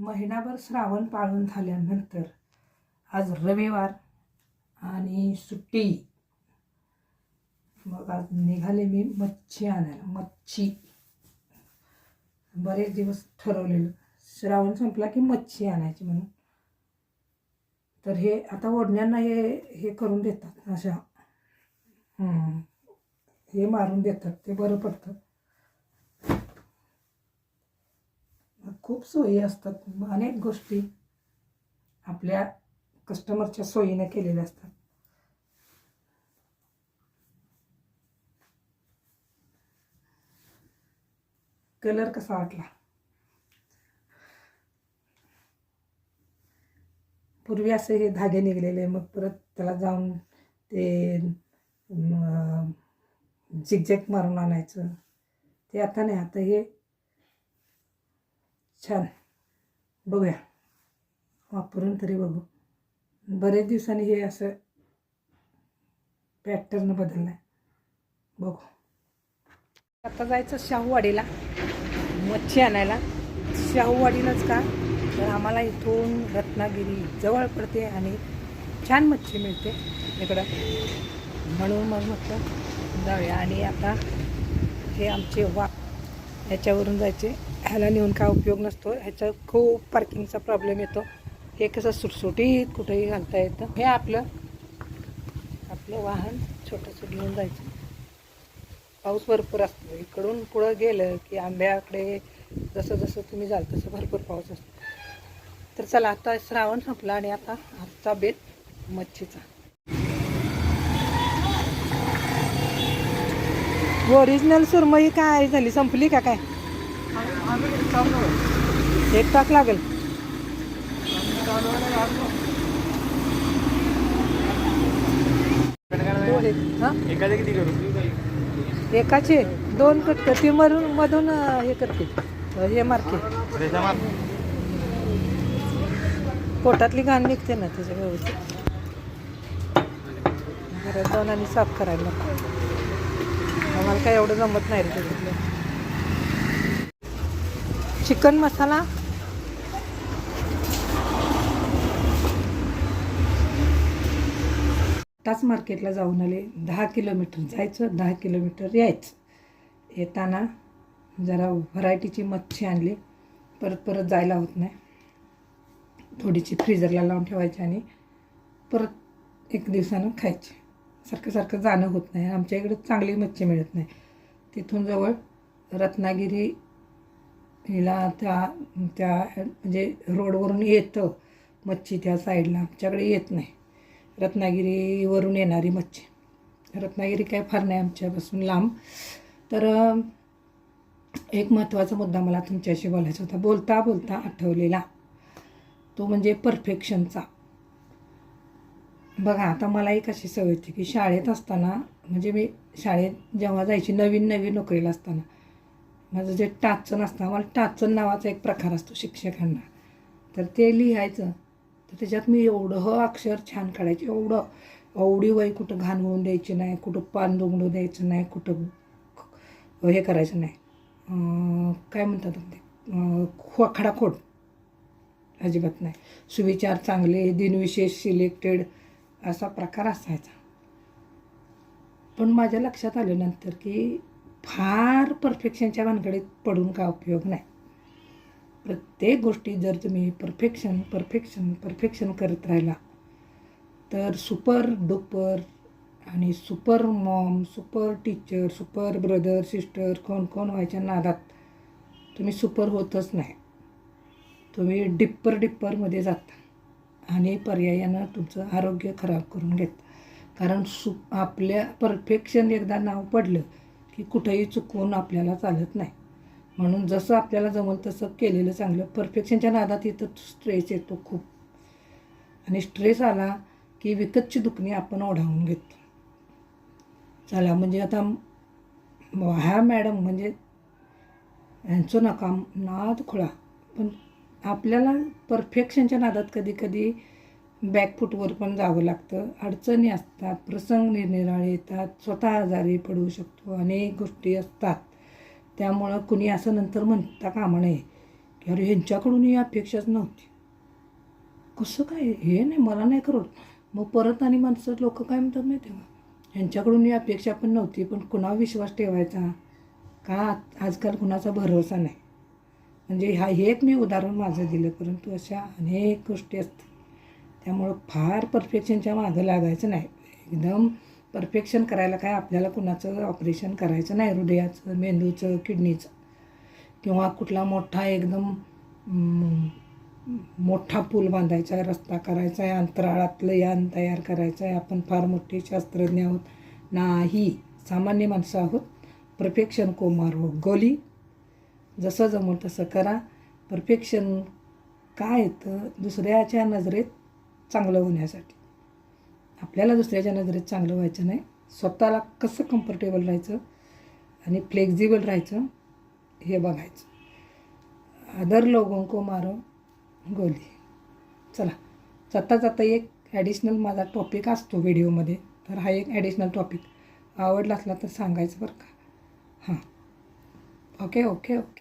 महिनाभर श्रावण पाळून झाल्यानंतर आज रविवार आणि सुट्टी. मग आज निघाले मी मच्छी आणायला. मच्छी. बरेच दिवस ठरवलेलं. श्रावण संपला की मच्छी आणायची म्हणून. तर हे आता ओढण्यांना हे हे करून देतात अशा. हे मारून देतात. ते बरं पडतं. खूप सोयी असतात. अनेक गोष्टी आपल्या कस्टमरच्या सोयीने केलेल्या असतात. कलर कसा वाटला? पूर्वी असे हे धागे निघलेले मग परत त्याला जाऊन ते झिकझॅक मारून आणायचं. ते आता नाही. आता हे छान. बघूया. वापरून तरी बघू. बरेच दिवसांनी हे असं पॅटर्न बदललं आहे बघू. आता जायचं शाहूवाडीला. मच्छी आणायला. शाहूवाडीलाच का? तर आम्हाला इथून रत्नागिरी जवळ पडते आणि छान मच्छी मिळते इकडं. म्हणून मग म्हटलं जाऊया. आणि आता हे आमचे वा याच्यावरून जायचे. ह्याला नेऊन काय उपयोग नसतो. ह्याचा खूप पार्किंगचा प्रॉब्लेम येतो. हे कसं सुटसुटीत कुठेही घालता येतं. हे आपलं आपलं वाहन छोटंसं घेऊन जायचं. पाऊस भरपूर असतो. इकडून पुढं गेलं की आंब्याकडे जसं जसं तुम्ही जाल तसं भरपूर पाऊस असतो. तर चला आता श्रावण संपला आणि आता आजचा बेत मच्छीचा. ओरिजिनल सुरमई काय झाली? संपली का काय? एक तास लागेल. हा? किती करू? एकाचे दोन कट करते मधून मधून हे करते. हे मारते पोटातली घाण निघते ना त्याच्या व्यवस्थित. घरात जाऊन आणि साफ करायला. आम्हाला काय एवढं जमत नाही रे त्याच्यातलं. चिकन मसाला? आताच मार्केटला जाऊन आले. दहा किलोमीटर जायचं दहा किलोमीटर यायचं. येताना जरा व्हरायटीची मच्छी आणली. परत परत जायला होत नाही. थोडीशी फ्रीजरला लावून ठेवायची आणि परत एक दिवसानं खायची. सारखं सारखं जाणं होत नाही. आमच्या इकडे चांगली मच्छी मिळत नाही. तिथून जवळ रत्नागिरी हिला त्या त्या म्हणजे रोडवरून येतं मच्छी त्या साईडला. आमच्याकडे येत नाही. रत्नागिरीवरून येणारी मच्छी. रत्नागिरी काय फार नाही आमच्यापासून लांब. तर एक महत्त्वाचा मुद्दा मला तुमच्याशी बोलायचा होता. बोलता बोलता आठवलेला. तो म्हणजे परफेक्शनचा. बघा आता मला एक अशी सवय होती की शाळेत असताना म्हणजे मी शाळेत जेव्हा जायची नवीन नवीन नोकरीला असताना माझं जे टाचन असतं आम्हाला टाचन नावाचा एक प्रकार असतो शिक्षकांना. तर ते लिहायचं तर त्याच्यात मी एवढं अक्षर छान काढायचे एवढं एवढी वय कुठं घाण होऊन द्यायची नाही कुठं पान दुमडू द्यायचं नाही कुठं हे करायचं नाही. काय म्हणतात ते? खो खडाखोड अजिबात नाही. सुविचार चांगले दिनविशेष सिलेक्टेड असा प्रकार असायचा. पण माझ्या लक्षात आल्यानंतर की फार परफेक्शनच्या भानगडीत पडून का उपयोग नाही. प्रत्येक गोष्टी जर तुम्ही परफेक्शन परफेक्शन परफेक्शन करत राहिला तर सुपर डुपर आणि super mom super teacher super brother sister कोण कोण व्हायच्या नादात तुम्ही सुपर होतच नाही. तुम्ही डिप्पर डिप्परमध्ये जाता आणि पर्यायानं तुमचं आरोग्य खराब करून घेता. कारण सु आपल्या परफेक्शन एकदा नाव पडलं की कुठंही चुकवून आपल्याला चालत नाही. म्हणून जसं आपल्याला जमल तसं केलेलं चांगलं. परफेक्शनच्या नादात इथं स्ट्रेस येतो खूप. आणि स्ट्रेस आला की विकतची दुखणी आपण ओढावून घेतो. चला म्हणजे आता ह्या मॅडम म्हणजे यांचं नका नाद खुळा. पण आपल्याला परफेक्शनच्या नादात कधी कधी बॅकफूटवर पण जावं लागतं. अडचणी असतात प्रसंग निरनिराळे येतात स्वतः आजारी पडू शकतो अनेक गोष्टी असतात. त्यामुळं कुणी असं नंतर म्हणता कामा नये की अरे ह्यांच्याकडून ही अपेक्षाच नव्हती. कसं काय? हे नाही मला नाही करत मग परत आणि माणसं लोक काय म्हणतात नाही तेव्हा ह्यांच्याकडून ही अपेक्षा पण नव्हती पण कुणावर विश्वास ठेवायचा? का आजकाल कुणाचा भरोसा नाही? म्हणजे हा हे एक मी उदाहरण माझं दिलं परंतु अशा अनेक गोष्टी असतात. त्यामुळं फार परफेक्शनच्या मागं लागायचं नाही. एकदम परफेक्शन करायला काय आपल्याला कुणाचं ऑपरेशन करायचं नाही हृदयाचं मेंदूचं किडनीचं. किंवा कुठला मोठा एकदम मोठा पूल बांधायचा आहे रस्ता करायचा आहे अंतराळातलं यान तयार करायचं आहे. आपण फार मोठे शास्त्रज्ञ आहोत. नाही. सामान्य माणसं आहोत. परफेक्शन कोमार हो. गोली जसं जमल तसं करा. परफेक्शन काय येतं? दुसऱ्याच्या नजरेत चांगलं होण्यासाठी. आपल्याला दुसऱ्याच्या नजरेत चांगलं व्हायचं नाही. स्वतःला कसं कम्फर्टेबल राहायचं आणि फ्लेक्झिबल राहायचं हे बघायचं. अदर लोगों को मारो गोली. चला जाता जाता एक ॲडिशनल माझा टॉपिक असतो व्हिडिओमध्ये तर हा एक ॲडिशनल टॉपिक आवडला असला तर सांगायचं बरं का? हां. Okay okay okay